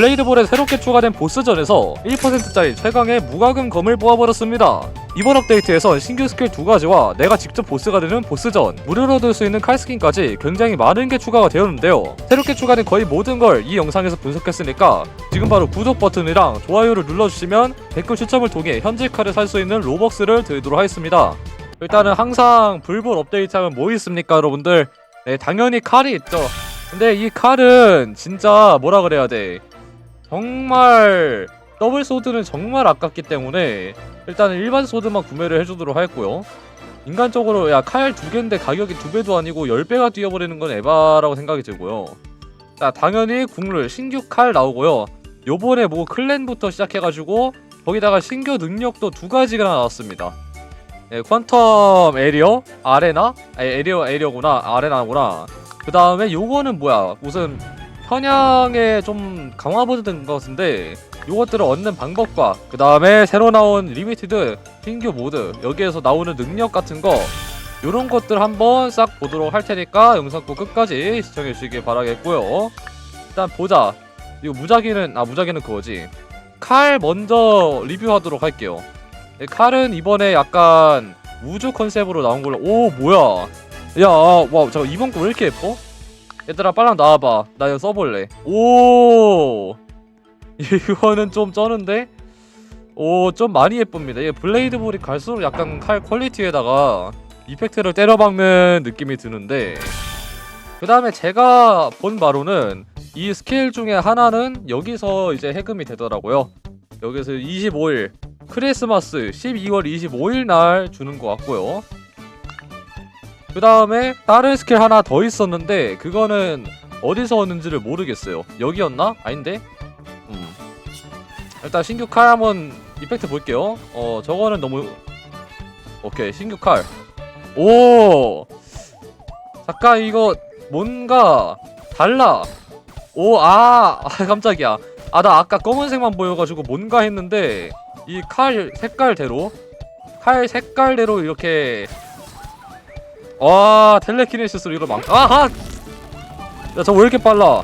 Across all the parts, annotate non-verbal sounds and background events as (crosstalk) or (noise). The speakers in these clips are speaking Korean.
블레이드볼에 새롭게 추가된 보스전에서 1%짜리 최강의 무과금 검을 모아버렸습니다. 이번 업데이트에선 신규 스킬 두 가지와 내가 직접 보스가 되는 보스전, 무료로 얻을 수 있는 칼 스킨까지 굉장히 많은 게 추가가 되었는데요. 새롭게 추가된 거의 모든 걸 이 영상에서 분석했으니까 지금 바로 구독 버튼이랑 좋아요를 눌러주시면 댓글 추첨을 통해 현질 칼을 살 수 있는 로벅스를 드리도록 하겠습니다. 일단은 항상 불볼 업데이트 하면 뭐 있습니까 여러분들? 네 당연히 칼이 있죠. 근데 이 칼은 진짜 뭐라 그래야 돼? 정말 더블 소드는 정말 아깝기 때문에 일단은 일반 소드만 구매를 해주도록 하겠고요. 인간적으로 야 칼 두 개인데 가격이 두 배도 아니고 열 배가 뛰어버리는 건 에바라고 생각이 들고요. 자 당연히 국룰 신규 칼 나오고요. 요번에 뭐 클랜부터 시작해가지고 거기다가 신규 능력도 두 가지가 나왔습니다. 네, 퀀텀 에리어 아레나 아니, 에리어 에리어구나 아레나구나. 그 다음에 요거는 뭐야 무슨 편향에 좀 강화버전 것 같은데 요것들을 얻는 방법과 그 다음에 새로 나온 리미티드 신규 모드 여기에서 나오는 능력 같은 거 요런 것들 한번 싹 보도록 할 테니까 영상 꼭 끝까지 시청해 주시길 바라겠고요. 일단 보자. 이거 무작위는 아 무작위는 그거지. 칼 먼저 리뷰하도록 할게요. 네, 칼은 이번에 약간 우주 컨셉으로 나온 걸로. 오 뭐야? 야와 잠깐 이번 거 왜 이렇게 예뻐? 얘들아 빨랑 나와봐. 나 이거 써볼래. 오! (laughs) 이거는 좀 쩌는데? 오 좀 많이 예쁩니다. 이게 블레이드 볼이 갈수록 약간 칼 퀄리티에다가 이펙트를 때려박는 느낌이 드는데. 그 다음에 제가 본 바로는 이 스킬 중에 하나는 여기서 이제 해금이 되더라고요. 여기서 25일 크리스마스 12월 25일 날 주는 것 같고요 그 다음에 다른 스킬 하나 더 있었는데 그거는 어디서 얻는지를 모르겠어요. 여기였나? 아닌데? 음. 일단 신규 칼 한번 이펙트 볼게요. 어 저거는 너무 오케이 신규 칼오! 잠깐 이거 뭔가 달라. 오아! 아, (laughs) 깜짝이야. 아 나 아까 검은색만 보여가지고 뭔가 했는데 이 칼 색깔대로 칼 색깔대로 이렇게 와 텔레키네시스로 이걸 막 아하! 야저 왜 이렇게 빨라?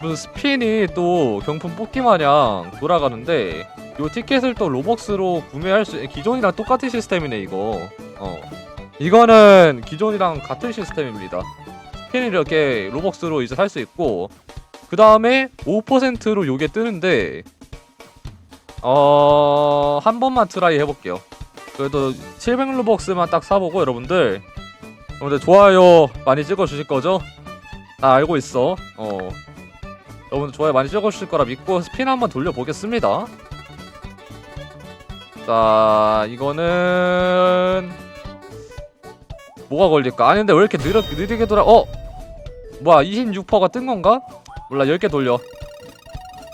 무슨 스핀이 또 경품 뽑기 마냥 돌아가는데 요 티켓을 또 로벅스로 구매할 수 기존이랑 똑같은 시스템이네 이거. 어. 이거는 기존이랑 같은 시스템입니다. 스핀이 이렇게 로벅스로 이제 살 수 있고 그 다음에 5%로 요게 뜨는데 어... 한 번만 트라이 해볼게요. 그래도 700 로벅스만 딱 사보고 여러분들 여러분들 좋아요 많이 찍어주실 거죠? 나 알고 있어. 어. 여러분들 좋아요 많이 찍어주실 거라 믿고 스핀 한번 돌려보겠습니다. 자, 이거는 뭐가 걸릴까? 아니 근데 왜 이렇게 느려, 느리게 돌아? 어? 뭐야 26%가 뜬 건가? 몰라 10개 돌려.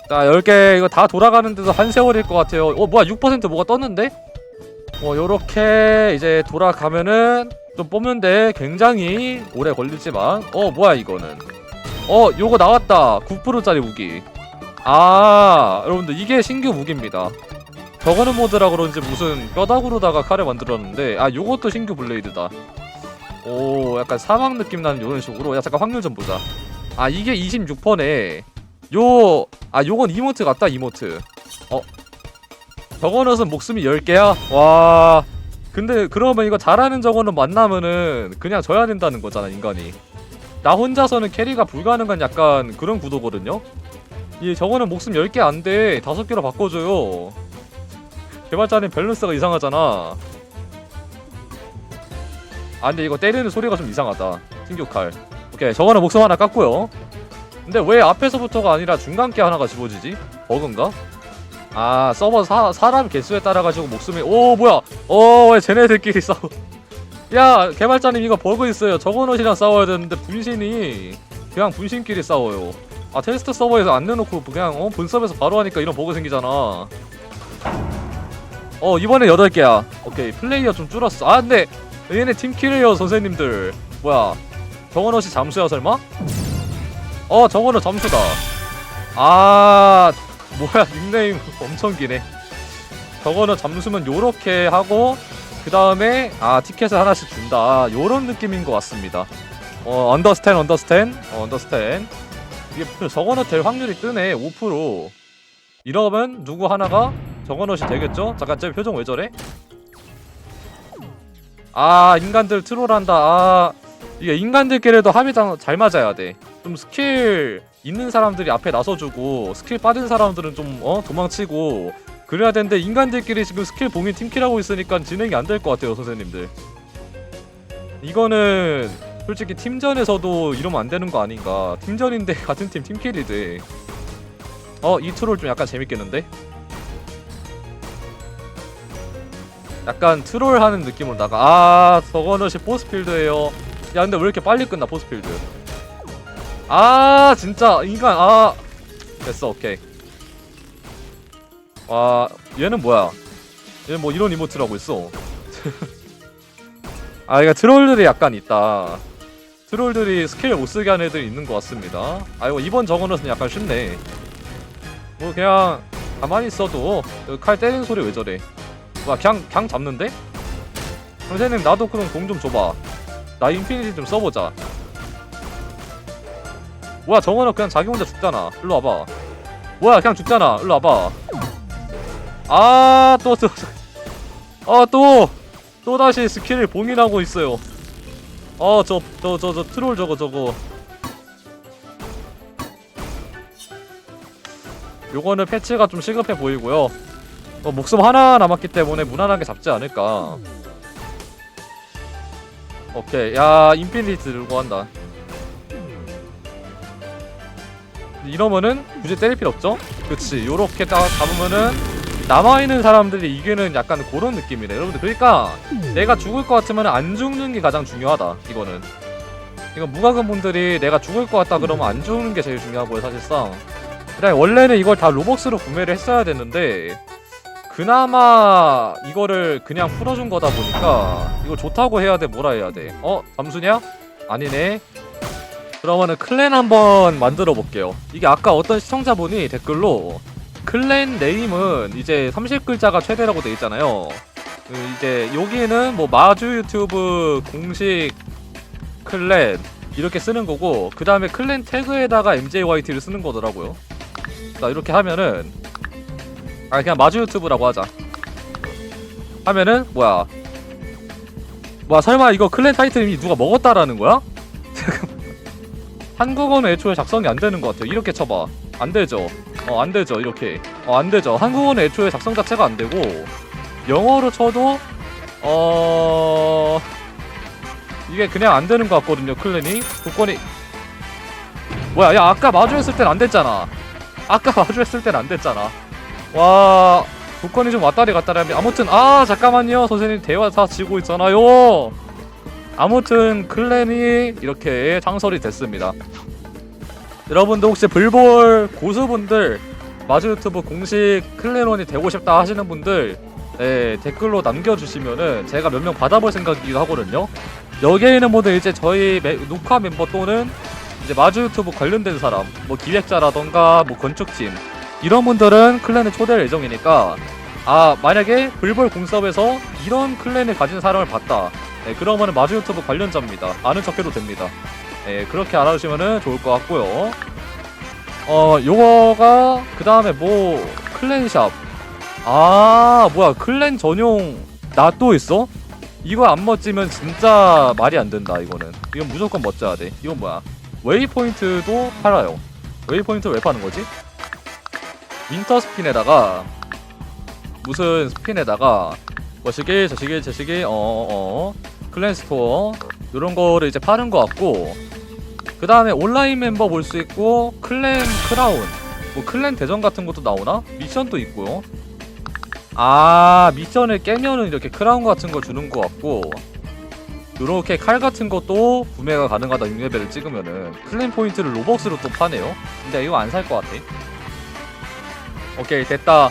자 10개 이거 다 돌아가는데도 한 세월일 것 같아요. 어 뭐야 6% 뭐가 떴는데? 뭐 요렇게 이제 돌아가면은 좀 뽑는데 굉장히 오래 걸리지만 어 뭐야 이거는. 어 요거 나왔다. 9%짜리 무기. 아 여러분들 이게 신규 무기입니다. 저거는 모드라 그런지 무슨 뼈다구로다가 칼을 만들었는데 아 요것도 신규 블레이드다. 오 약간 사막 느낌 나는 요런 식으로. 야 잠깐 확률 좀 보자. 아 이게 26%네. 요 아 요건 이모트 같다 이모트. 어. 저거는 목숨이 10개야? 와 근데 그러면 이거 잘하는 저거는 만나면은 그냥 져야 된다는 거잖아 인간이. 나 혼자서는 캐리가 불가능한 약간 그런 구도거든요? 이 저거는 목숨 10개 안돼. 5개로 바꿔줘요. 개발자는 밸런스가 이상하잖아. 아 근데 이거 때리는 소리가 좀 이상하다. 신규 칼. 오케이 저거는 목숨 하나 깎고요. 근데 왜 앞에서부터가 아니라 중간께 하나가 집어지지? 버그인가? 아 서버 사, 사람 개수에 따라 가지고 목숨이 오 뭐야? 어왜 쟤네들끼리 싸워? 야 개발자님 이거 버그 있어요. 저거넛이랑 싸워야 되는데 분신이 그냥 분신끼리 싸워요. 아 테스트 서버에서 안 내놓고 그냥 어 본섭에서 바로 하니까 이런 버그 생기잖아. 어 이번에 8개야. 오케이 플레이어 좀 줄었어. 아 근데 얘네 팀킬이에요 선생님들. 뭐야? 저거넛이 잠수야 설마? 어 저거는 잠수다. 아 뭐야 닉네임 엄청 기네. 저거는 잠수면 요렇게 하고 그 다음에 아 티켓을 하나씩 준다. 요런 느낌인 것 같습니다. 어 언더스탠 언더스탠 어, 언더스탠 이게 저거넛 될 확률이 뜨네 5% 이러면 누구 하나가 저거넛이 되겠죠? 잠깐 제 표정 왜 저래? 아 인간들 트롤한다. 아 이게 인간들끼리도 합이 다- 잘 맞아야 돼좀 스킬 있는 사람들이 앞에 나서주고 스킬 빠진 사람들은 좀 어 도망치고 그래야 되는데 인간들끼리 지금 스킬 봉인 팀킬하고 있으니까 진행이 안 될 것 같아요 선생님들. 이거는 솔직히 팀전에서도 이러면 안 되는 거 아닌가. 팀전인데 (laughs) 같은 팀 팀킬이 돼 어 이 트롤 좀 약간 재밌겠는데? 약간 트롤 하는 느낌으로 나가. 아 저거는 시 보스필드에요. 야 근데 왜 이렇게 빨리 끝나 보스필드 아 진짜 인간 아. 됐어 오케이. 와 얘는 뭐야? 얘는 뭐 이런 이모트라고 있어. (laughs) 아 이거 트롤들이 약간 있다. 트롤들이 스킬 못쓰게 하는 애들이 있는 것 같습니다. 아 이거 이번 저거는 약간 쉽네. 뭐 그냥 가만히 있어도 그칼 때리는 소리 왜 저래? 와 그냥 그냥 잡는데? 선생님 나도 그럼 공 좀 줘봐. 나 인피니티 좀 써보자 뭐야 정원은 그냥 자기 혼자 죽잖아. 일로 와봐. 뭐야 그냥 죽잖아. 일로 와봐. 아 또 또. 아 또. 또 다시 스킬을 봉인하고 있어요. 어 저 저 저 저 트롤 저거 저거. 요거는 패치가 좀 시급해 보이고요. 어, 목숨 하나 남았기 때문에 무난하게 잡지 않을까. 오케이. 야 인피니티 들고 한다 이러면은 굳이 때릴 필요 없죠? 그치 요렇게 딱 잡으면은 남아있는 사람들이 이기는 약간 그런 느낌이네 여러분들 그러니까 내가 죽을 것 같으면 안 죽는 게 가장 중요하다 이거는 이건 무과금 분들이 내가 죽을 것 같다 그러면 안 죽는 게 제일 중요하고요 사실상 그다음에 원래는 이걸 다 로벅스로 구매를 했어야 됐는데 그나마 이거를 그냥 풀어준 거다 보니까 이거 좋다고 해야 돼 뭐라 해야 돼 어? 잠수냐? 아니네 그러면은 클랜 한번 만들어 볼게요. 이게 아까 어떤 시청자분이 댓글로 클랜 네임은 이제 30글자가 최대라고 돼 있잖아요. 그 이제 여기는 뭐 마주 유튜브 공식 클랜 이렇게 쓰는 거고 그 다음에 클랜 태그에다가 MJYT를 쓰는 거더라고요. 자 이렇게 하면은 아 그냥 마주 유튜브라고 하자. 하면은 뭐야? 뭐야 설마 이거 클랜 타이틀이 누가 먹었다라는 거야? 한국어는 애초에 작성이 안 되는 것 같아요. 이렇게 쳐봐. 안 되죠. 어 안 되죠. 이렇게. 어 안 되죠. 한국어는 애초에 작성 자체가 안 되고 영어로 쳐도 어 이게 그냥 안 되는 것 같거든요 클랜이. 조건이. 뭐야 야 아까 마주했을 땐 안 됐잖아. 아까 (laughs) 마주했을 땐 안 됐잖아. 와 조건이 좀 왔다리 갔다리 하면 아무튼 아 잠깐만요. 선생님 대화 다 지고 있잖아요 아무튼 클랜이 이렇게 창설이 됐습니다. 여러분들 혹시 불볼 고수분들 마주 유튜브 공식 클랜원이 되고 싶다 하시는 분들 네, 댓글로 남겨주시면은 제가 몇 명 받아볼 생각이기도 하거든요. 여기에 있는 분들 이제 저희 매- 녹화 멤버 또는 이제 마주 유튜브 관련된 사람 뭐 기획자라던가 뭐 건축팀 이런 분들은 클랜에 초대할 예정이니까 아 만약에 불벌 공섭에서 이런 클랜을 가진 사람을 봤다 네, 그러면은 마주 유튜브 관련자입니다. 아는 척해도 됩니다. 네, 그렇게 알아주시면은 좋을 것 같고요. 어 요거가 그 다음에 뭐 클랜샵. 아 뭐야 클랜 전용 나 또 있어? 이거 안 멋지면 진짜 말이 안 된다 이거는. 이건 무조건 멋져야 돼. 이건 뭐야? 웨이포인트도 팔아요. 웨이포인트 왜 파는 거지? 윈터 스핀에다가 무슨 스핀에다가 뭐시기 저시기 저시기 어어 클랜 스토어. 이런 거를 이제 파는 거 같고 그 다음에 온라인 멤버 볼 수 있고 클랜 크라운. 뭐 클랜 대전 같은 것도 나오나? 미션도 있고요. 아 미션을 깨면은 이렇게 크라운 같은 거 주는 거 같고 요렇게 칼 같은 것도 구매가 가능하다 6레벨을 찍으면은. 클랜 포인트를 로벅스로 또 파네요. 근데 이거 안 살 것 같아. 오케이 됐다.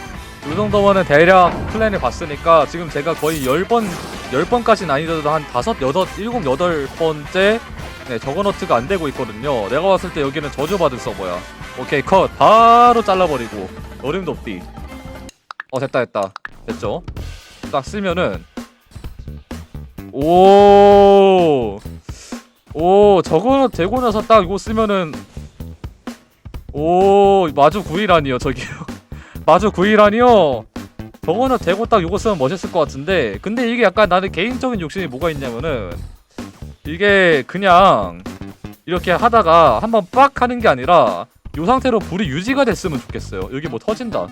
이 정도면은 대략 클랜을 봤으니까 지금 제가 거의 10번 10번까지는 아니더라도 한 5, 8, 7, 8번째 네 저거너트가 안 되고 있거든요. 내가 봤을 때 여기는 저주받은 서버야. 오케이 컷. 바로 잘라버리고. 어림도 없디. 어 됐다 됐다. 됐죠? 딱 쓰면은 오, 오, 저거 되고 나서 딱 이거 쓰면은 오 마주 구이라니요 저기요. (laughs) 마주 구이라니요 저거는 대고 딱 요거 쓰면 멋있을 것 같은데 근데 이게 약간 나는 개인적인 욕심이 뭐가 있냐면은 이게 그냥 이렇게 하다가 한번 빡 하는 게 아니라 요 상태로 불이 유지가 됐으면 좋겠어요 여기 뭐 터진다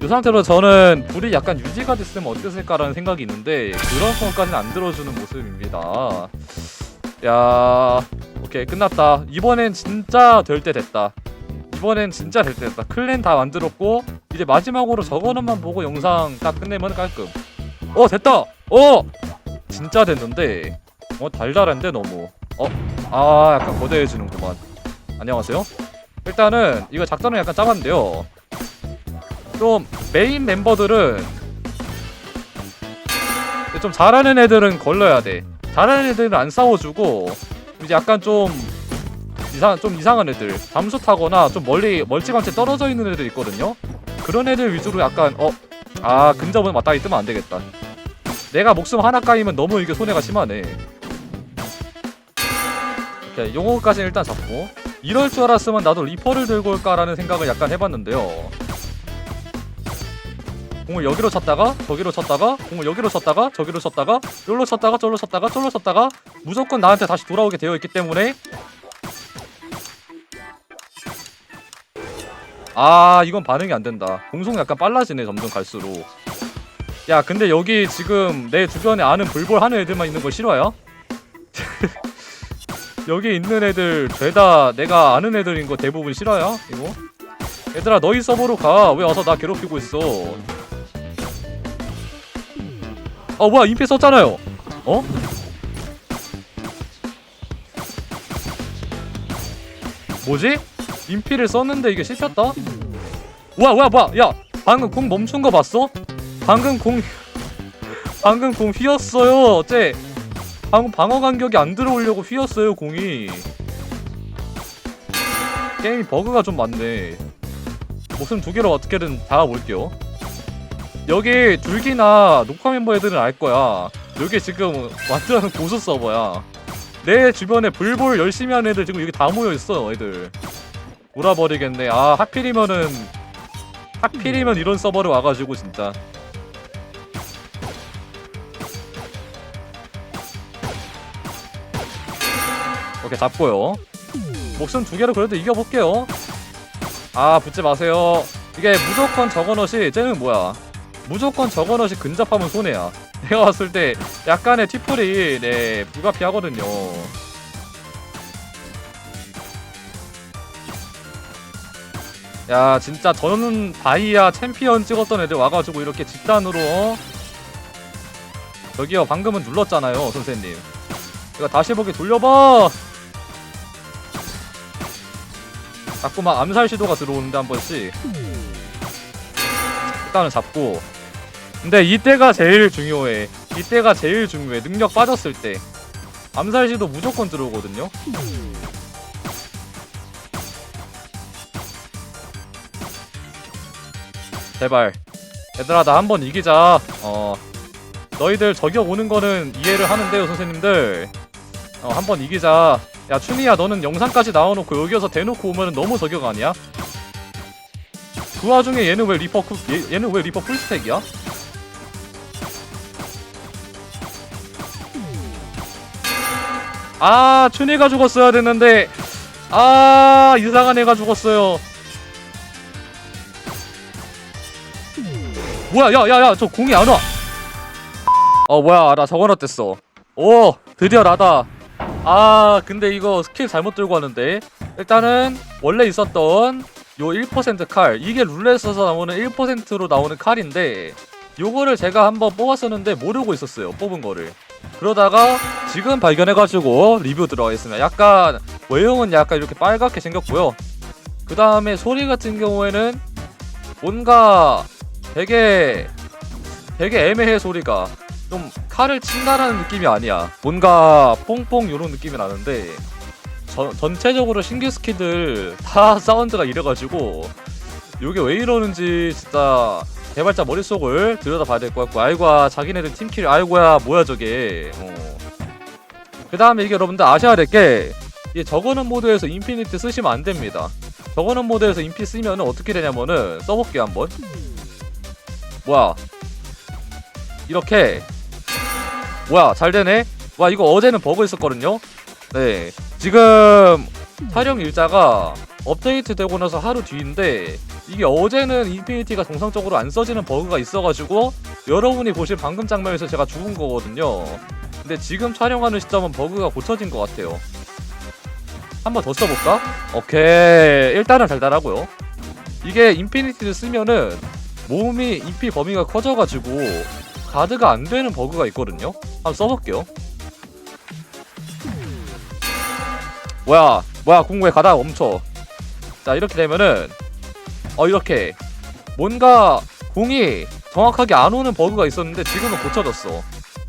이 상태로 저는 불이 약간 유지가 됐으면 어땠을까라는 생각이 있는데 그런 것까지는 안 들어주는 모습입니다. 야, 오케이 끝났다. 이번엔 진짜 될 때 됐다. 이번엔 진짜 될때 됐다. 클랜 다 만들었고 이제 마지막으로 저거는만 보고 영상 딱 끝내면 깔끔. 어 됐다. 어 진짜 됐는데 어 달달한데 너무. 어아 약간 거대해지는구만. 안녕하세요. 일단은 이거 작전은 약간 짜봤는데요. 좀 메인 멤버들은 좀 잘하는 애들은 걸러야 돼. 잘하는 애들은 안 싸워주고 이제 약간 좀 이상 좀 이상한 애들 잠수 타거나 좀 멀리 멀찌감치 떨어져 있는 애들 있거든요. 그런 애들 위주로 약간 어 아 근접은 맞다이 뜨면 안 되겠다. 내가 목숨 하나 까이면 너무 이게 손해가 심하네. 오케이 요거까지 일단 잡고 이럴 줄 알았으면 나도 리퍼를 들고 올까라는 생각을 약간 해봤는데요. 공을 여기로 쳤다가 저기로 쳤다가 공을 여기로 쳤다가 저기로 쳤다가 여기로 쳤다가 저기로 쳤다가 저기로 쳤다가 무조건 나한테 다시 돌아오게 되어 있기 때문에 아 이건 반응이 안 된다 공속이 약간 빨라지네 점점 갈수록 야 근데 여기 지금 내 주변에 아는 불볼 하는 애들만 있는 거 싫어요? (laughs) 여기 있는 애들 죄다 내가 아는 애들인 거 대부분 싫어요 이거? 얘들아 너희 서버로 가 왜 와서 나 괴롭히고 있어 어 뭐야 임페 썼잖아요 어? 뭐지? 임피를 썼는데 이게 씹혔다? 와 뭐야 뭐야 야 방금 공 멈춘 거 봤어? 방금 공 방금 공 휘었어요 쟤 방금 방어 간격이 안 들어오려고 휘었어요 공이 게임이 버그가 좀 많네 목숨 두 개로 어떻게든 잡아볼게요 여기 둘기나 녹화 멤버 애들은 알 거야. 여기 지금 완전 고수 서버야. 내 주변에 불볼 열심히 하는 애들 지금 여기 다 모여 있어, 애들. 돌아버리겠네. 아 하필이면은 하필이면 이런 서버를 와가지고 진짜. 오케이 잡고요. 목숨 두 개로 그래도 이겨볼게요. 아 붙지 마세요. 이게 무조건 저거넛이 쟤는 뭐야? 무조건 저거넛이 근접하면 손해야. (laughs) 내가 봤을 때 약간의 튀플이 네 불가피하거든요. 야 진짜 저는 바이야 챔피언 찍었던 애들 와가지고 이렇게 집단으로 어? 저기요 방금은 눌렀잖아요 선생님. 이거 다시 보기 돌려봐. 자꾸만 암살 시도가 들어오는데 한 번씩. 일단은 잡고 근데 이때가 제일 중요해 이때가 제일 중요해 능력 빠졌을 때 암살 시도 무조건 들어오거든요 제발. 얘들아 나 한번 이기자. 어 너희들 저격 오는 거는 이해를 하는데요 선생님들. 어 한번 이기자. 야 춘이야 너는 영상까지 나와놓고 여기서 대놓고 오면 너무 저격 아니야? 그 와중에 얘는 왜 리퍼 쿨 얘, 얘는 왜 리퍼 풀스택이야? 아 춘이가 죽었어야 됐는데. 아 이상한 애가 죽었어요 뭐야 야야야 저 공이 안 와. 어 뭐야 나 저건 어땠어? 오 드디어 나다. 아 근데 이거 스킬 잘못 들고 왔는데. 일단은 원래 있었던 요 1%칼. 이게 룰렛에서 나오는 1%로 나오는 칼인데 요거를 제가 한번 뽑았었는데 모르고 있었어요 뽑은 거를. 그러다가 지금 발견해가지고 리뷰 들어가겠습니다. 약간 외형은 약간 이렇게 빨갛게 생겼고요. 그 다음에 소리 같은 경우에는 뭔가 되게 되게 애매해 소리가. 좀 칼을 친다라는 느낌이 아니야. 뭔가 뽕뽕 요런 느낌이 나는데 전, 전체적으로 신규 스키들 다 (laughs) 사운드가 이래가지고 요게 왜 이러는지 진짜 개발자 머릿속을 들여다봐야 될 것 같고 아이고야 자기네들 팀킬 아이고야 뭐야 저게. 어. 그 다음에 이게 여러분들 아셔야 될게 이 저거는 모드에서 인피니트 쓰시면 안 됩니다. 저거는 모드에서 인피 쓰면은 어떻게 되냐면은 써볼게요 한번 뭐야 이렇게. 뭐야 잘 되네. 와 이거 어제는 버그 있었거든요? 네. 지금 촬영 일자가 업데이트 되고 나서 하루 뒤인데 이게 어제는 인피니티가 정상적으로 안 써지는 버그가 있어가지고 여러분이 보신 방금 장면에서 제가 죽은 거거든요. 근데 지금 촬영하는 시점은 버그가 고쳐진 것 같아요. 한 번 더 써볼까? 오케이. 일단은 달달하고요. 이게 인피니티를 쓰면은 몸이 인피 범위가 커져가지고 가드가 안 되는 버그가 있거든요? 한번 써볼게요. 뭐야 뭐야 궁왜 가다가 멈춰? 자 이렇게 되면은 어 이렇게. 뭔가 공이 정확하게 안 오는 버그가 있었는데 지금은 고쳐졌어.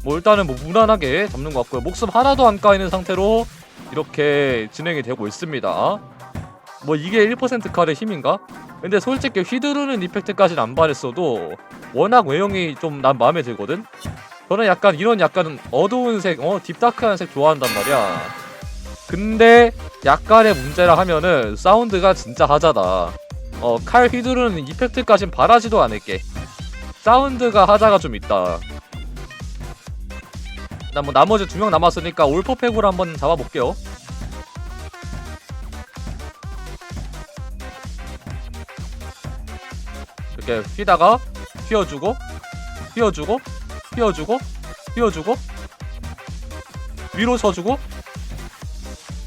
뭐 일단은 뭐 무난하게 잡는 것 같고요. 목숨 하나도 안 까이는 상태로 이렇게 진행이 되고 있습니다. 뭐 이게 1% 칼의 힘인가? 근데 솔직히 휘두르는 이펙트까지는 안 바랬어도 워낙 외형이 좀 난 마음에 들거든? 저는 약간 이런 약간 어두운 색, 어 딥다크한 색 좋아한단 말이야. 근데 약간의 문제라 하면은 사운드가 진짜 하자다. 어 칼 휘두르는 이펙트까진 바라지도 않을게. 사운드가 하자가 좀 있다. 나 뭐 나머지 두 명 남았으니까 올퍼팩으로 한번 잡아볼게요 이렇게 휘다가 휘어주고 휘어주고 휘어주고 휘어주고 위로 쳐주고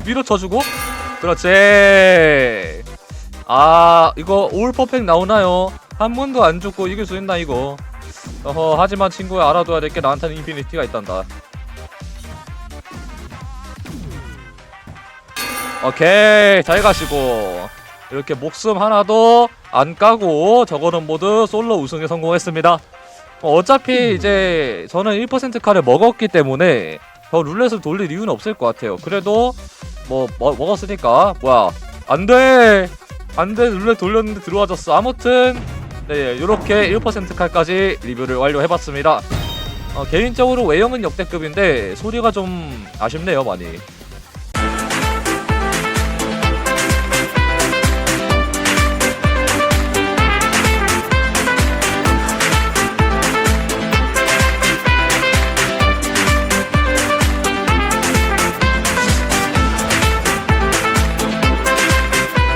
위로 쳐주고. 그렇지. 아 이거 올 퍼펙 나오나요? 한 번도 안 죽고 이길 수 있나 이거? 어허 하지만 친구야 알아둬야 될 게 나한테는 인피니티가 있단다. 오케이 잘 가시고. 이렇게 목숨 하나도 안 까고 저거는 모두 솔로 우승에 성공했습니다. 어, 어차피 이제 저는 1% 칼을 먹었기 때문에 저 룰렛을 돌릴 이유는 없을 것 같아요. 그래도 뭐 먹, 먹었으니까. 뭐야 안돼! 안돼 룰렛 돌렸는데 들어와졌어. 아무튼 네 이렇게 1% 칼까지 리뷰를 완료해봤습니다. 어, 개인적으로 외형은 역대급인데 소리가 좀 아쉽네요 많이